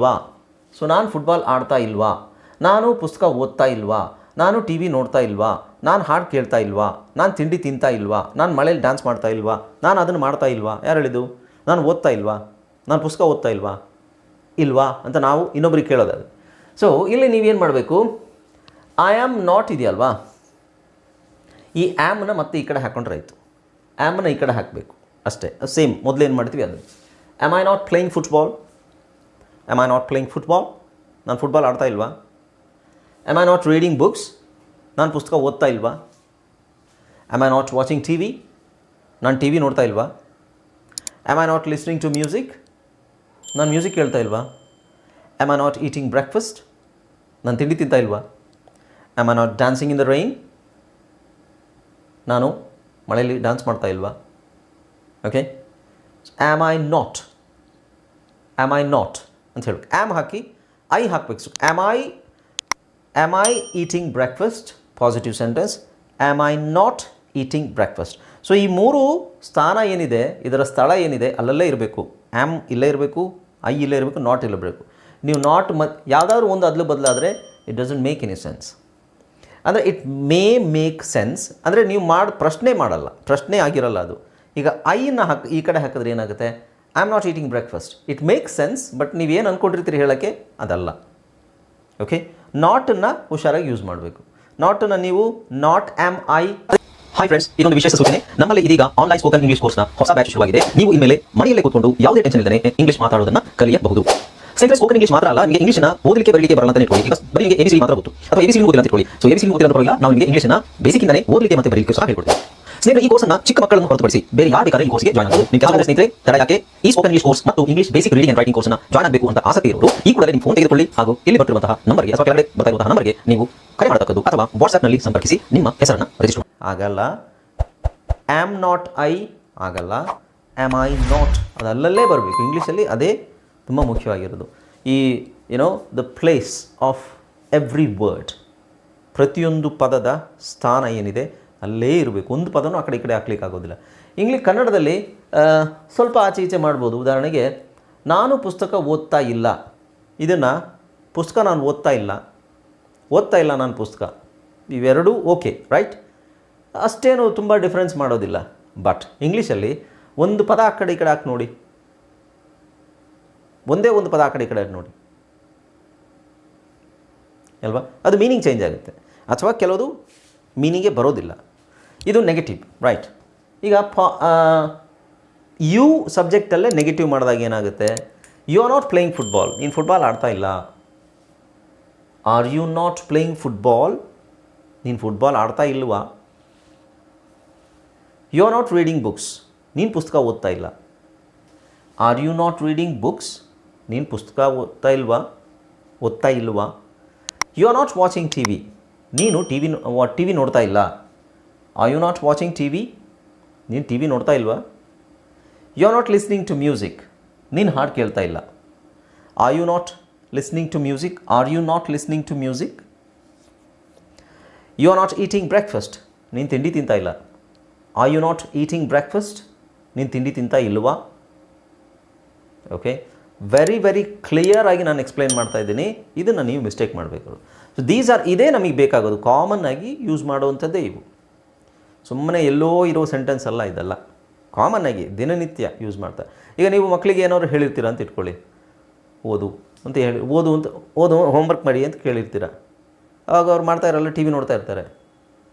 ಇಲ್ವಾ ಸೊ ನಾನು ಫುಟ್ಬಾಲ್ ಆಡ್ತಾ ಇಲ್ವಾ? ನಾನು ಪುಸ್ತಕ ಓದ್ತಾ ಇಲ್ವಾ? ನಾನು ಟಿ ವಿ ನೋಡ್ತಾ ಇಲ್ವಾ? ನಾನು ಹಾಡು ಕೇಳ್ತಾ ಇಲ್ವಾ? ನಾನು ತಿಂಡಿ ತಿಂತಾ ಇಲ್ವಾ? ನಾನು ಮಳೇಲಿ ಡ್ಯಾನ್ಸ್ ಮಾಡ್ತಾ ಇಲ್ವಾ? ನಾನು ಅದನ್ನು ಮಾಡ್ತಾ ಇಲ್ವಾ? ಯಾರು ಹೇಳಿದ್ದು? ನಾನು ಓದ್ತಾ ಇಲ್ವಾ? ನಾನು ಪುಸ್ತಕ ಓದ್ತಾ ಇಲ್ವಾ? ಇಲ್ವಾ? ಅಂತ ನಾವು ಇನ್ನೊಬ್ರಿಗೆ ಕೇಳೋದು ಅದು. ಸೊ ಇಲ್ಲಿ ನೀವೇನು ಮಾಡಬೇಕು? ಐ ಆಮ್ ನಾಟ್ ಇದೆಯಲ್ವಾ? ಈ ಆ್ಯಮ್ನ ಮತ್ತೆ ಈ ಕಡೆ ಹಾಕೊಂಡ್ರೆ ಆಯಿತು. ಆ್ಯಮ್ನ ಈ ಕಡೆ ಹಾಕಬೇಕು. ಅಷ್ಟೇ. ಸೇಮ್ ಮೊದಲೇನು ಮಾಡ್ತೀವಿ ಅದು. Am I not playing football am I not playing football ನಾನು ಫುಟ್ಬಾಲ್ ಆಡ್ತಾ ಇಲ್ವಾ? Am I not reading books ನಾನು ಪುಸ್ತಕ ಓದ್ತಾ ಇಲ್ವಾ? Am I not watching T V ನಾನು ಟಿ ವಿ ನೋಡ್ತಾ ಇಲ್ವಾ? Am I not listening to music ನಾನು ಮ್ಯೂಸಿಕ್ ಕೇಳ್ತಾ ಇಲ್ವಾ? Am I not eating breakfast ನಾನು ತಿಂಡಿ ತಿಂತಾ ಇಲ್ವಾ? Am I not dancing in the rain ನಾನು ಮಳೆಯಲ್ಲಿ ಡ್ಯಾನ್ಸ್ ಮಾಡ್ತಾ ಇಲ್ವಾ? Okay am I not am I not ಅಂತ ಹೇಳಿ. ಆ್ಯಮ್ ಹಾಕಿ ಐ ಹಾಕ್ಬೇಕು. So am I am I eating breakfast positive sentence am I not eating breakfast so ಈ ಮೂರು ಸ್ಥಾನ ಏನಿದೆ, ಇದರ ಸ್ಥಳ ಏನಿದೆ, ಅಲ್ಲಲ್ಲೇ ಇರಬೇಕು. ಆ್ಯಮ್ ಇಲ್ಲೇ ಇರಬೇಕು ಐ ಇಲ್ಲೇ ಇರಬೇಕು ನಾಟ್ ಇಲ್ಲಬೇಕು ನೀವು ನಾಟ್ ಮ, ಯಾವುದಾದ್ರೂ ಒಂದು ಅದಲು ಬದಲಾದರೆ it doesn't make any sense ಅಂದರೆ ಇಟ್ ಮೇ ಮೇಕ್ ಸೆನ್ಸ್ ಅಂದರೆ ನೀವು ಮಾಡಿ, ಪ್ರಶ್ನೆ ಮಾಡಲ್ಲ. ಪ್ರಶ್ನೆ ಆಗಿರಲ್ಲ ಅದು. ಈಗ ಐನ ಹಾಕಿ, ಈ ಕಡೆ ಹಾಕಿದ್ರೆ ಏನಾಗುತ್ತೆ? I am not eating breakfast it makes sense but ನೀವೇನು ಅಂದ್ಕೊಂಡಿರ್ತೀರಿ ಹೇಳೋಕ್ಕೆ? ಅದಲ್ಲ. ಓಕೆ ನಾಟನ್ನು ಹುಷಾರಾಗಿ ಯೂಸ್ ಮಾಡಬೇಕು. ನಾಟನ್ನು ನೀವು not am I hi friends ಇದೊಂದು ವಿಶೇಷ ಸೂಚನೆ. ನಮ್ಮಲ್ಲಿ ಇದೀಗ ಆನ್ಲೈನ್ ಸ್ಪೋಕನ್ ಇಂಗ್ಲಿಷ್ ಕೋರ್ಸ್ನ ಹೊಸ ಬ್ಯಾಚ್ ಶುರುವಾಗಿದೆ. ನೀವು ಇನ್ಮೇಲೆ ಮನೆಯಲ್ಲೇ ಕೂತ್ಕೊಂಡು ಯಾವುದೇ ಟೆನ್ಷನ್ ಇಲ್ಲದೆ ಇಂಗ್ಲಿಷ್ ಮಾತಾಡೋದನ್ನ ಕಲಿಯಬಹುದು. ಸ್ನೇಹಿತರೆ ಸ್ಪೋಕನ್ ಇಂಗ್ಲಿಷ್ ಮಾತ್ರ ಅಲ್ಲ, ನಿಮಗೆ ಇಂಗ್ಲಿಷ್ನ ಓದಲಿಕ್ಕೆ, ಬರಲಿಕ್ಕೆ ಬರಲ್ಲ ಅಂತ ಇಟ್ಕೊಳ್ಳಿ. ಬರೀ ನಿಮಗೆ ಎಬಿಸಿ ಮಾತ್ರ ಗೊತ್ತು. ಅಥವಾ ಎಬಿಸಿ ಓದಿಲ್ಲ ಅಂತ ಇಟ್ಕೊಳ್ಳಿ. ಸೊ ಎಬಿಸಿ ಓದಿಲ್ಲ ಪರವಾಗಿಲ್ಲ ನಾವು ನಿಮಗೆ ಇಂಗ್ಲಿಷ್ನ ಬೇಸಿಕ್ ಇಂದಾನೆ ಓದಲಿಕ್ಕೆ ಮತ್ತೆ ಬರಲಿಕ್ಕೆ ಸಹ ಹೇಳ್ಕೊಡ್ತೀವಿ. ಸ್ನೇಹಿತರೆ, ಈ ಕೋರ್ಸ್ನ ಚಿಕ್ಕ ಮಕ್ಕಳನ್ನು ಹೊರತುಪಡಿಸಿ ಬೇರೆ ಯಾರು ಬೇಕಾದ್ರೆ ಈ ಕೋರ್ಸ್ಗೆ ಜಾಯ್ನ್ ಆಗಬಹುದು ನಿಮ್ಮ ಕೆಲವು ಸ್ನೇಹಿತರೆ, ತಡ ಯಾಕೆ? ಈ ಸ್ಪೋಕನ್ ಇಂಗ್ಲಿಷ್ ಕೋರ್ಸ್ ಮತ್ತು English basic reading and writing ಕೋರ್ಸ್ನ ಜಾಯ್ನ್ ಆಗಬೇಕು ಅಂತ ಆಸಕ್ತಿ ಇರೋರು, ಈ ಕೂಡಲೇ ನಿಮ್ಮ ಫೋನ್ ತೆಗೆದುಕೊಳ್ಳಿ. ಹಾಗೂ ಇಲ್ಲಿ ಬರ್ತಿರುವಂತಹ ನಂಬರ್ಗೆ ಅಥವಾ ಕೆಳಗಡೆ ಬರ್ತಾ ಇರುವಂತಹ ನಂಬರ್ಗೆ ನೀವು ಕರೆ ಮಾಡತಕ್ಕದ್ದು ಅಥವಾ ವಾಟ್ಸ್ಆಪ್ನಲ್ಲಿ ಸಂಪರ್ಕಿಸಿ ನಿಮ್ಮ ಹೆಸರನ್ನು ರಿಜಿಸ್ಟರ್ ಆಗಲ್ಲ. ಆಮ್ ನಾಟ್ ಐ ಆಗಲ್ಲ. ಆಮ್ ಐ ನಾಟ್ ಅದು ಅಲ್ಲಲ್ಲೇ ಬರಬೇಕು ಇಂಗ್ಲೀಷಲ್ಲಿ ಅದೇ ತುಂಬ ಮುಖ್ಯವಾಗಿರೋದು. ಈ ಏನೋ the place of every word ಪ್ರತಿಯೊಂದು ಪದದ ಸ್ಥಾನ ಏನಿದೆ, ಅಲ್ಲೇ ಇರಬೇಕು. ಒಂದು ಪದನೂ ಆ ಕಡೆ ಈ ಕಡೆ ಹಾಕ್ಲಿಕ್ಕೆ ಆಗೋದಿಲ್ಲ. ಇಂಗ್ಲೀಷ್ ಕನ್ನಡದಲ್ಲಿ ಸ್ವಲ್ಪ ಆಚೆ ಈಚೆ ಮಾಡ್ಬೋದು. ಉದಾಹರಣೆಗೆ, ನಾನು ಪುಸ್ತಕ ಓದ್ತಾ ಇಲ್ಲ. ಇದನ್ನು, ಪುಸ್ತಕ ನಾನು ಓದ್ತಾ ಇಲ್ಲ. ಓದ್ತಾ ಇಲ್ಲ ನಾನು ಪುಸ್ತಕ. ಇವೆರಡೂ ಓಕೆ ರೈಟ್ ಅಷ್ಟೇನು ತುಂಬ ಡಿಫ್ರೆನ್ಸ್ ಮಾಡೋದಿಲ್ಲ. ಬಟ್ ಇಂಗ್ಲೀಷಲ್ಲಿ ಒಂದು ಪದ ಆ ಕಡೆ ಈ ಕಡೆ ಹಾಕಿ ನೋಡಿ. ಒಂದೇ ಒಂದು ಪದ ಆ ಕಡೆ ಈ ಕಡೆ ನೋಡಿ. ಅಲ್ವಾ? ಅದು ಮೀನಿಂಗ್ ಚೇಂಜ್ ಆಗುತ್ತೆ. ಅಥವಾ ಕೆಲವುದು ಮೀನಿಂಗೇ ಬರೋದಿಲ್ಲ. ಇದು ನೆಗೆಟಿವ್ ರೈಟ್ ಈಗ ಯು ಸಬ್ಜೆಕ್ಟಲ್ಲೇ ನೆಗೆಟಿವ್ ಮಾಡಿದಾಗ ಏನಾಗುತ್ತೆ? You are not playing football ನೀನು ಫುಟ್ಬಾಲ್ ಆಡ್ತಾ ಇಲ್ಲ. Are you not playing football ನೀನು ಫುಟ್ಬಾಲ್ ಆಡ್ತಾ ಇಲ್ವಾ? You are not reading books ನೀನು ಪುಸ್ತಕ ಓದ್ತಾ ಇಲ್ಲ. Are you not reading books ನೀನು ಪುಸ್ತಕ ಓದ್ತಾ ಇಲ್ವಾ? ಓದ್ತಾ ಇಲ್ವಾ? You are not watching T V ನೀನು ಟಿ ವಿ ಟಿ ವಿ ನೋಡ್ತಾ ಇಲ್ಲ. You are not watching T V ನೀನು ಟಿ ವಿ ನೋಡ್ತಾ ಇಲ್ವಾ? You are not listening to music ನೀನು ಹಾಡು ಕೇಳ್ತಾ ಇಲ್ಲ. Are you not listening to music are you not listening to music you are not eating breakfast ನೀನು ತಿಂಡಿ ತಿಂತಾ ಇಲ್ಲ. Are you not eating breakfast ನೀನು ತಿಂಡಿ ತಿಂತಾ ಇಲ್ವಾ? ಓಕೆ ವೆರಿ ವೆರಿ ಕ್ಲಿಯರ್ ಆಗಿ ನಾನು ಎಕ್ಸ್ಪ್ಲೈನ್ ಮಾಡ್ತಾ ಇದ್ದೀನಿ. ಇದನ್ನು ನೀವು ಮಿಸ್ಟೇಕ್ ಮಾಡಬೇಕು. ಸೊ ದೀಸ್ ಆರ್ ಇದೇ ನಮಗೆ ಬೇಕಾಗೋದು. ಕಾಮನ್ ಆಗಿ ಯೂಸ್ ಮಾಡುವಂಥದ್ದೇ ಇವು. ಸುಮ್ಮನೆ ಎಲ್ಲೋ ಇರೋ ಸೆಂಟೆನ್ಸ್ ಅಲ್ಲ ಇದೆಲ್ಲ. ಕಾಮನ್ ಆಗಿ ದಿನನಿತ್ಯ ಯೂಸ್ ಮಾಡ್ತಾರೆ ಈಗ ನೀವು ಮಕ್ಕಳಿಗೆ ಏನಾದ್ರು ಹೇಳಿರ್ತೀರ ಅಂತ ಇಟ್ಕೊಳ್ಳಿ. ಓದು ಅಂತ ಹೇಳಿ, ಓದು ಅಂತ, ಓದು ಹೋಮ್ವರ್ಕ್ ಮಾಡಿ ಅಂತ ಕೇಳಿರ್ತೀರ? ಆವಾಗ ಅವ್ರು ಮಾಡ್ತಾ ಇರಲ್ಲ ಟಿ ವಿ ನೋಡ್ತಾ ಇರ್ತಾರೆ.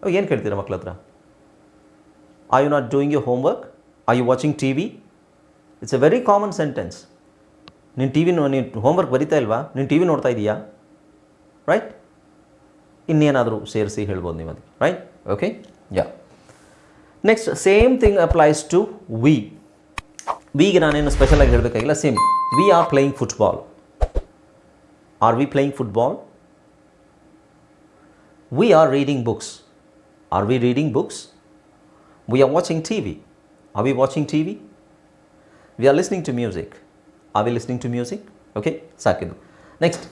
ಅವಾಗ ಏನು ಕೇಳ್ತೀರ ಮಕ್ಳ ಹತ್ರ? I you not doing you homework I you watching T V it's a very common sentence ನೀನು ಟಿ ವಿ ನೀನು ಹೋಮ್ವರ್ಕ್ ಬರಿತಾ ಇಲ್ವಾ? ನೀನು ಟಿ ವಿ ನೋಡ್ತಾ ಇದೀಯಾ? ರೈಟ್ ಇನ್ನೇನಾದರೂ ಸೇರಿಸಿ ಹೇಳ್ಬೋದು ನೀವು ಅದಕ್ಕೆ right okay yeah next same thing applies to we ವಿಗೆ ನಾನೇನು ಸ್ಪೆಷಲಾಗಿ ಹೇಳಬೇಕಾಗಿಲ್ಲ same we are playing football are we playing football we are reading books are we reading books we are watching T V are we watching T V we are listening to music are we listening to music okay ಸಾಕಿದ್ದು next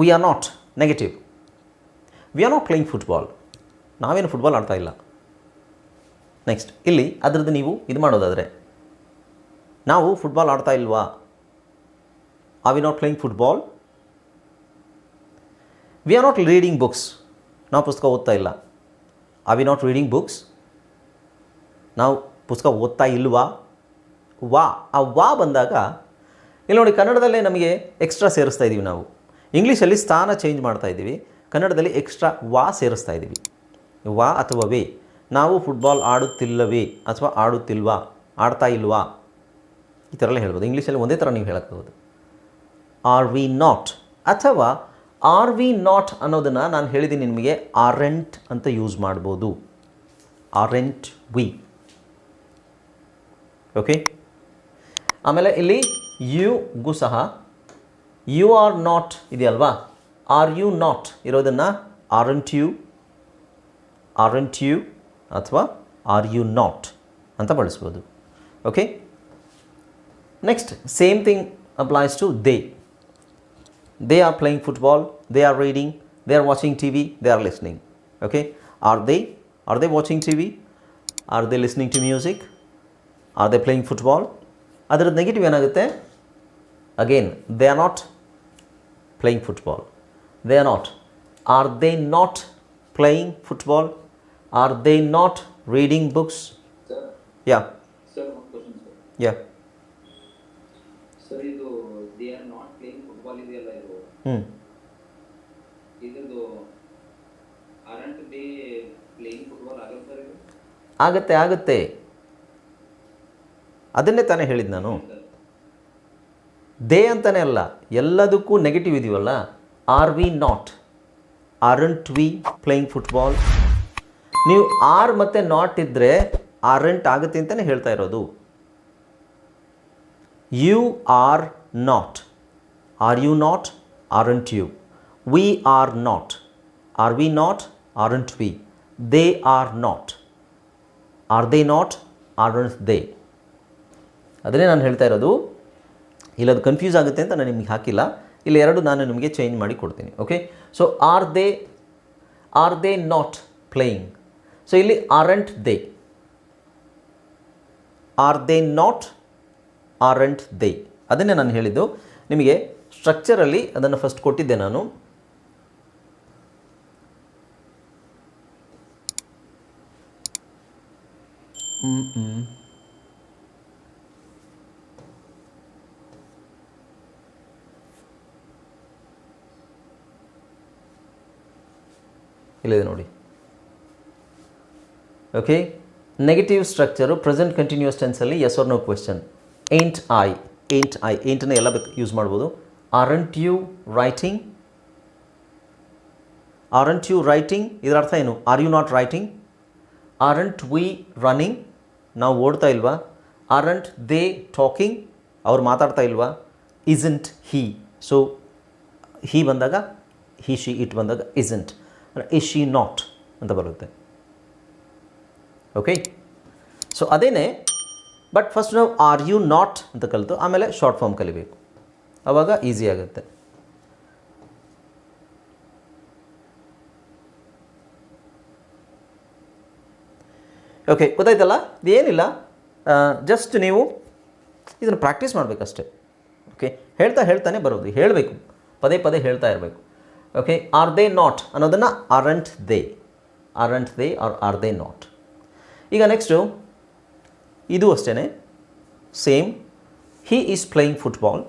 we are not negative we are not playing football ನಾವೇನು football ಆಡ್ತಾ ಇಲ್ಲ. Next ಇಲ್ಲಿ ಅದರದ್ದು ನೀವು ಇದು ಮಾಡೋದಾದರೆ, ನಾವು football ಆಡ್ತಾ ಇಲ್ವಾ? Are we not playing football we are not reading books ನಾವು ಪುಸ್ತಕ ಓದ್ತಾ ಇಲ್ಲ. Are we not reading books ನಾವು ಪುಸ್ತಕ ಓದ್ತಾ ಇಲ್ವಾ? ವಾ, ಆ ವಾ ಬಂದಾಗ ಇಲ್ಲಿ ನೋಡಿ, ಕನ್ನಡದಲ್ಲೇ ನಮಗೆ ಎಕ್ಸ್ಟ್ರಾ ಸೇರಿಸ್ತಾ ಇದ್ದೀವಿ ನಾವು. ಇಂಗ್ಲೀಷಲ್ಲಿ ಸ್ಥಾನ ಚೇಂಜ್ ಮಾಡ್ತಾ ಇದ್ದೀವಿ ಕನ್ನಡದಲ್ಲಿ ಎಕ್ಸ್ಟ್ರಾ ವಾ ಸೇರಿಸ್ತಾ ಇದ್ದೀವಿ ವಾ ಅಥವಾ ವೇ. ನಾವು ಫುಟ್ಬಾಲ್ ಆಡುತ್ತಿಲ್ಲವೇ ಅಥವಾ ಆಡುತ್ತಿಲ್ವಾ? ಆಡ್ತಾ ಇಲ್ವಾ? ಈ ಥರ ಎಲ್ಲ ಹೇಳ್ಬೋದು. ಇಂಗ್ಲೀಷಲ್ಲಿ ಒಂದೇ ಥರ ನೀವು ಹೇಳಕ್ಬೋದು ಆರ್ ವಿ ನಾಟ್ ಅಥವಾ ಆರ್ ವಿ ನಾಟ್ ಅನ್ನೋದನ್ನು ನಾನು ಹೇಳಿದ್ದೀನಿ ನಿಮಗೆ ಆರೆಂಟ್ ಅಂತ ಯೂಸ್ ಮಾಡ್ಬೋದು. ಆರೆಂಟ್ ವಿ ಓಕೆ ಆಮೇಲೆ ಇಲ್ಲಿ ಯು ಗು ಸಹ ಯು ಆರ್ ನಾಟ್ ಇದೆಯಲ್ವಾ? ಆರ್ ಯು ನಾಟ್ ಇರೋದನ್ನು aren't you aren't you ಅಥವಾ ಆರ್ ಯು ನಾಟ್ ಅಂತ ಬಳಸ್ಬೋದು. Okay next same thing applies to they they are playing football they are reading they are watching T V they are listening okay are they are they watching T V are they listening to music are they playing football ಅದರದ್ದು negative ಏನಾಗುತ್ತೆ? Again they are not playing football they are not are they not playing football are they not reading books sir yeah sir ಒಂದು question sir yeah sir ಇದು they are not playing football ಇದೆಯಲ್ಲ ಇದು ಹ್ಞೂ ಇದ್ರದ್ದು aren't they playing football ಆಗಲ್ಲ sir ಇದು? ಆಗುತ್ತೆ ಆಗುತ್ತೆ. ಅದನ್ನೇ ತಾನೇ ಹೇಳಿದ್ದು ನಾನು. ದೇ ಅಂತಲೇ ಅಲ್ಲ, ಎಲ್ಲದಕ್ಕೂ negative ಇದೀವಲ್ಲ are we not aren't we playing football ನೀವು ಆರ್ ಮತ್ತು ನಾಟ್ ಇದ್ದರೆ ಆರಂಟ್ ಆಗುತ್ತೆ ಅಂತಲೇ ಹೇಳ್ತಾ ಇರೋದು. You are not are you not aren't you we are not are we not aren't we they are not are they not are they ಅದನ್ನೇ ನಾನು ಹೇಳ್ತಾ ಇರೋದು ಇಲ್ಲ ಅದು ಕನ್ಫ್ಯೂಸ್ ಆಗುತ್ತೆ ಅಂತ ನಾನು ನಿಮಗೆ ಹಾಕಿಲ್ಲ. ಇಲ್ಲಿ ಎರಡು ನಾನು ನಿಮಗೆ ಚೇಂಜ್ ಮಾಡಿ ಕೊಡ್ತೀನಿ okay so are they are they not playing so ಇಲ್ಲಿ aren't they are they not aren't they ಅದನ್ನೇ ನಾನು ಹೇಳಿದ್ದು. ನಿಮಗೆ ಸ್ಟ್ರಕ್ಚರಲ್ಲಿ ಅದನ್ನು ಫಸ್ಟ್ ಕೊಟ್ಟಿದ್ದೆ ನಾನು. ಹ್ಮ್, ಇಲ್ಲಿದೆ ನೋಡಿ. Okay negative structure present continuous ಟೆನ್ಸಲ್ಲಿ yes are no question ain't I ain't I ಏಂಟನ್ನು ಎಲ್ಲ ಬೇಕು ಯೂಸ್ ಮಾಡ್ಬೋದು. Aren't you writing aren't you writing ಇದರ ಅರ್ಥ ಏನು? Are you not writing aren't we running ನಾವು ಓಡ್ತಾ ಇಲ್ವಾ? ಆರಂಟ್ ದೇ ಟಾಕಿಂಗ್ ಅವ್ರು ಮಾತಾಡ್ತಾ ಇಲ್ವಾ? ಇಸಂಟ್ ಹೀ ಸೊ ಹೀ ಬಂದಾಗ ಹಿ ಶಿ ಇಟ್ ಬಂದಾಗ ಇಸಂಟ್ ಇಸ್ ಶಿ ನಾಟ್ ಅಂತ ಬರುತ್ತೆ. ಓಕೆ ಸೊ ಅದೇನೇ ಬಟ್ ಫಸ್ಟ್ ನಾವು ಆರ್ ಯು ನಾಟ್ ಅಂತ ಕಲಿತು, ಆಮೇಲೆ ಶಾರ್ಟ್ ಫಾರ್ಮ್ ಕಲಿಬೇಕು. ಆವಾಗ ಈಸಿ ಆಗುತ್ತೆ. ಓಕೆ ಗೊತ್ತಾಯ್ತಲ್ಲ? ಇದೇನಿಲ್ಲ ಜಸ್ಟ್ ನೀವು ಇದನ್ನು ಪ್ರಾಕ್ಟೀಸ್ ಮಾಡಬೇಕಷ್ಟೆ. ಓಕೆ ಹೇಳ್ತಾ ಹೇಳ್ತಾನೆ ಬರೋದು. ಹೇಳಬೇಕು. ಪದೇ ಪದೇ ಹೇಳ್ತಾ ಇರಬೇಕು. ಓಕೆ ಆರ್ ದೇ ನಾಟ್ ಅನ್ನೋದನ್ನು aren't they aren't they are are they not ಈಗ ನೆಕ್ಸ್ಟು ಇದು ಅಷ್ಟೇ same he is playing football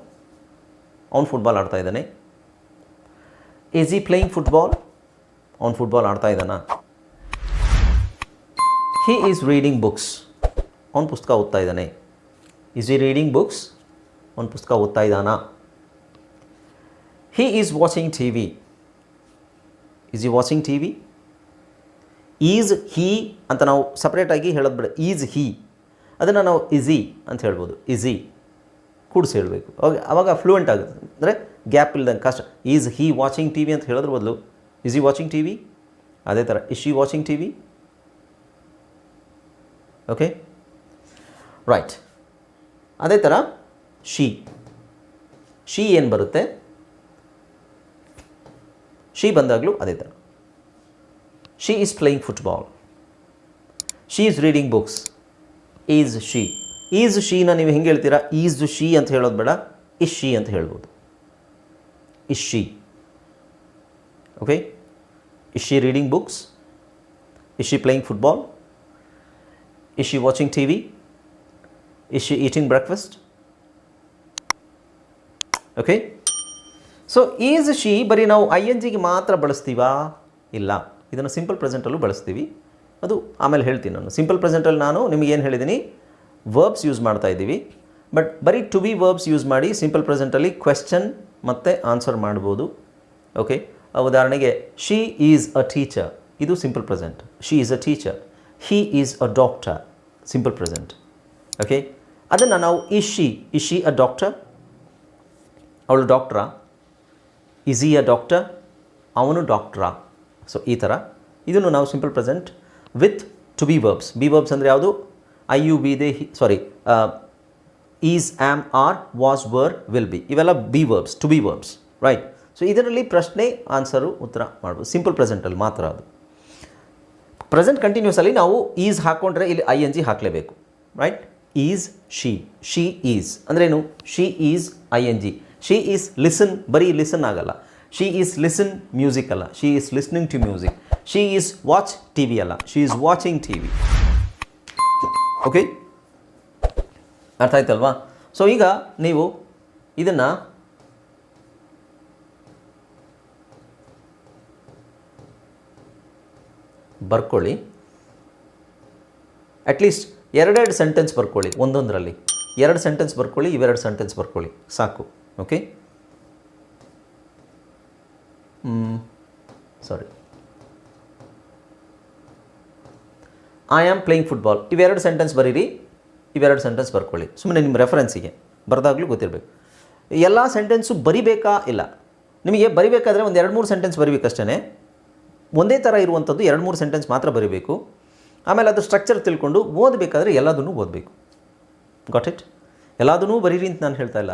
ಅವ್ನು ಫುಟ್ಬಾಲ್ ಆಡ್ತಾ ಇದ್ದಾನೆ ಈಸ್ ಈ ಪ್ಲೇಯಿಂಗ್ ಫುಟ್ಬಾಲ್ ಅವ್ನು ಫುಟ್ಬಾಲ್ ಆಡ್ತಾ ಇದ್ದಾನಾ ಹಿ ಈಸ್ ರೀಡಿಂಗ್ ಬುಕ್ಸ್ ಅವ್ನು ಪುಸ್ತಕ ಓದ್ತಾ ಇದ್ದಾನೆ ಈಸ್ ಈ ರೀಡಿಂಗ್ ಬುಕ್ಸ್ ಅವ್ನು ಪುಸ್ತಕ ಓದ್ತಾ ಇದ್ದಾನಾ he is watching T V is ಈ watching T V is he ಅಂತ ನಾವು ಸಪ್ರೇಟಾಗಿ ಹೇಳೋದು ಬೇಡ. ಈಸ್ ಹೀ ಅದನ್ನು ನಾವು ಈಸಿ ಅಂತ ಹೇಳ್ಬೋದು. ಈಸಿ ಕೂಡಿಸಿ ಹೇಳಬೇಕು. ಅವಾಗ ಅವಾಗ ಫ್ಲೂಯೆಂಟ್ ಆಗುತ್ತೆ. ಅಂದರೆ ಗ್ಯಾಪ್ ಇಲ್ದಂಗೆ ಕಷ್ಟ. Is he watching T V ಅಂತ ಹೇಳೋದ್ರ ಬದಲು ಈಸ್ ಈ ವಾಚಿಂಗ್ ಟಿ ವಿ ಅದೇ ಥರ is she watching T V okay right ಅದೇ ಥರ ಶಿ ಶಿ ಏನು ಬರುತ್ತೆ? ಶೀ ಬಂದಾಗಲೂ ಅದೇ ಥರ. She is playing football she is reading books is she is Sheena ನೀವು ಹೆಂಗೆ ಹೇಳ್ತೀರಾ? ಈಸ್ ಶೀ ಅಂತ ಹೇಳೋದು ಬೇಡ. ಇಸ್ ಶೀ ಅಂತ ಹೇಳ್ಬೋದು. Is she okay is she reading books is she playing football is she watching T V is she eating breakfast okay so is she ಬರೀ ನಾವು ಐ ಎನ್ ಜಿಗೆ ಮಾತ್ರ ಬಳಸ್ತೀವಾ? ಇಲ್ಲ. ಇದನ್ನು ಸಿಂಪಲ್ ಪ್ರೆಸೆಂಟಲ್ಲೂ ಬಳಸ್ತೀವಿ. ಅದು ಆಮೇಲೆ ಹೇಳ್ತೀನಿ ನಾನು. ಸಿಂಪಲ್ ಪ್ರೆಸೆಂಟಲ್ಲಿ ನಾನು ನಿಮಗೆ ಏನು ಹೇಳಿದ್ದೀನಿ ವರ್ಬ್ಸ್ ಯೂಸ್ ಮಾಡ್ತಾ ಇದ್ದೀವಿ. ಬಟ್ ಬರೀ ಟು ಬಿ ವರ್ಬ್ಸ್ ಯೂಸ್ ಮಾಡಿ ಸಿಂಪಲ್ ಪ್ರೆಸೆಂಟಲ್ಲಿ ಕ್ವೆಶ್ಚನ್ ಮತ್ತು ಆನ್ಸರ್ ಮಾಡ್ಬೋದು. ಓಕೆ ಉದಾಹರಣೆಗೆ ಶಿ ಈಸ್ ಅ ಟೀಚರ್ ಇದು simple present she is a teacher he is a doctor simple present okay ಅದನ್ನು ನಾವು ಇಶಿ ಇಶಿ ಅ ಡಾಕ್ಟರ್ ಅವಳು ಡಾಕ್ಟ್ರಾ ಇಸ್ ಈ ಅ ಡಾಕ್ಟರ್ ಅವನು ಡಾಕ್ಟ್ರಾ ಸೊ ಈ ಥರ ಇದನ್ನು ನಾವು simple present with to be verbs be verbs ಅಂದರೆ ಯಾವುದು? I you be they sorry is am are was were will be ಇವೆಲ್ಲ be verbs to be verbs right so ಇದರಲ್ಲಿ ಪ್ರಶ್ನೆ ಆನ್ಸರು ಉತ್ತರ ಮಾಡ್ಬೋದು. ಸಿಂಪಲ್ ಪ್ರೆಸೆಂಟಲ್ಲಿ ಮಾತ್ರ ಅದು. ಪ್ರೆಸೆಂಟ್ ಕಂಟಿನ್ಯೂಸಲ್ಲಿ ನಾವು ಈಸ್ ಹಾಕ್ಕೊಂಡ್ರೆ ಇಲ್ಲಿ I N G ಹಾಕಲೇಬೇಕು right is she she is ಅಂದ್ರೇನು? She is I N G she is listen ಬರೀ ಲಿಸನ್ ಆಗಲ್ಲ. ಶಿ ಈಸ್ ಲಿಸನ್ ಮ್ಯೂಸಿಕ್ ಅಲ್ಲ. She is listening to music she is watch T V ಅಲ್ಲ. She is watching T V okay ಅರ್ಥ ಆಯ್ತಲ್ವಾ? So ಈಗ ನೀವು ಇದನ್ನು ಬರ್ಕೊಳ್ಳಿ. ಅಟ್ಲೀಸ್ಟ್ ಎರಡೆರಡು ಸೆಂಟೆನ್ಸ್ ಬರ್ಕೊಳ್ಳಿ. ಒಂದೊಂದರಲ್ಲಿ. ಎರಡು ಸೆಂಟೆನ್ಸ್ ಬರ್ಕೊಳ್ಳಿ, ಇವೆರಡು ಸೆಂಟೆನ್ಸ್ ಬರ್ಕೊಳ್ಳಿ. ಸಾಕು. Okay sorry I am playing football ಇವೆರಡು ಸೆಂಟೆನ್ಸ್ ಬರೀರಿ. ಇವೆರಡು ಸೆಂಟೆನ್ಸ್ ಬರ್ಕೊಳ್ಳಿ. ಸುಮ್ಮನೆ ನಿಮ್ಮ ರೆಫರೆನ್ಸಿಗೆ ಬರೆದಾಗಲೂ ಗೊತ್ತಿರಬೇಕು. ಎಲ್ಲ ಸೆಂಟೆನ್ಸು ಬರಿಬೇಕಾ? ಇಲ್ಲ. ನಿಮಗೆ ಬರಿಬೇಕಾದ್ರೆ ಒಂದು ಎರಡು ಮೂರು ಸೆಂಟೆನ್ಸ್ ಬರಿಬೇಕಷ್ಟೇ ಒಂದೇ ಥರ ಇರುವಂಥದ್ದು ಎರಡು ಮೂರು ಸೆಂಟೆನ್ಸ್ ಮಾತ್ರ ಬರಿಬೇಕು. ಆಮೇಲೆ ಅದು ಸ್ಟ್ರಕ್ಚರ್ ತಿಳ್ಕೊಂಡು ಓದಬೇಕಾದ್ರೆ ಎಲ್ಲದನ್ನೂ ಓದಬೇಕು. ಗಾಟ್ ಇಟ್ ಎಲ್ಲದನ್ನೂ ಬರೀರಿ ಅಂತ ನಾನು ಹೇಳ್ತಾ ಇಲ್ಲ.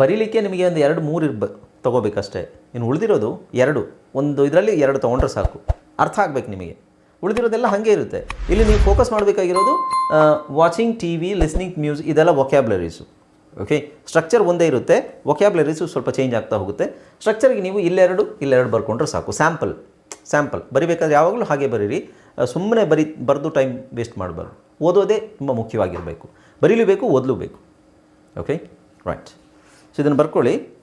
ಬರೀಲಿಕ್ಕೆ ನಿಮಗೆ ಒಂದು ಎರಡು, ಮೂರು ಇರ್ಬ, ತೊಗೋಬೇಕಷ್ಟೇ. ಇನ್ನು ಉಳಿದಿರೋದು ಎರಡು. ಒಂದು ಇದರಲ್ಲಿ ಎರಡು ತೊಗೊಂಡ್ರೆ ಸಾಕು. ಅರ್ಥ ಆಗ್ಬೇಕು ನಿಮಗೆ. ಉಳಿದಿರೋದೆಲ್ಲ ಹಾಗೆ ಇರುತ್ತೆ. ಇಲ್ಲಿ ನೀವು ಫೋಕಸ್ ಮಾಡಬೇಕಾಗಿರೋದು watching T V listening music ಇದೆಲ್ಲ ವೊಕ್ಯಾಬ್ಲರೀಸು ಓಕೆ ಸ್ಟ್ರಕ್ಚರ್ ಒಂದೇ ಇರುತ್ತೆ. ವೊಕ್ಯಾಬ್ಲರೀಸು ಸ್ವಲ್ಪ ಚೇಂಜ್ ಆಗ್ತಾ ಹೋಗುತ್ತೆ. ಸ್ಟ್ರಕ್ಚರ್ಗೆ ನೀವು ಇಲ್ಲೆರಡು ಇಲ್ಲೆರಡು ಬರ್ಕೊಂಡ್ರೆ ಸಾಕು. ಸ್ಯಾಂಪಲ್ ಸ್ಯಾಂಪಲ್ ಬರಿಬೇಕಾದ್ರೆ ಯಾವಾಗಲೂ ಹಾಗೆ ಬರೀರಿ. ಸುಮ್ಮನೆ ಬರಿ, ಬರೆದು ಟೈಮ್ ವೇಸ್ಟ್ ಮಾಡಬಾರ್ದು. ಓದೋದೇ ತುಂಬ ಮುಖ್ಯವಾಗಿರಬೇಕು. ಬರೀಲೂಬೇಕು, ಓದಲೂಬೇಕು. ಓಕೆ ರೈಟ್ ಸೊ ಇದನ್ನು ಬರ್ಕೊಳ್ಳಿ.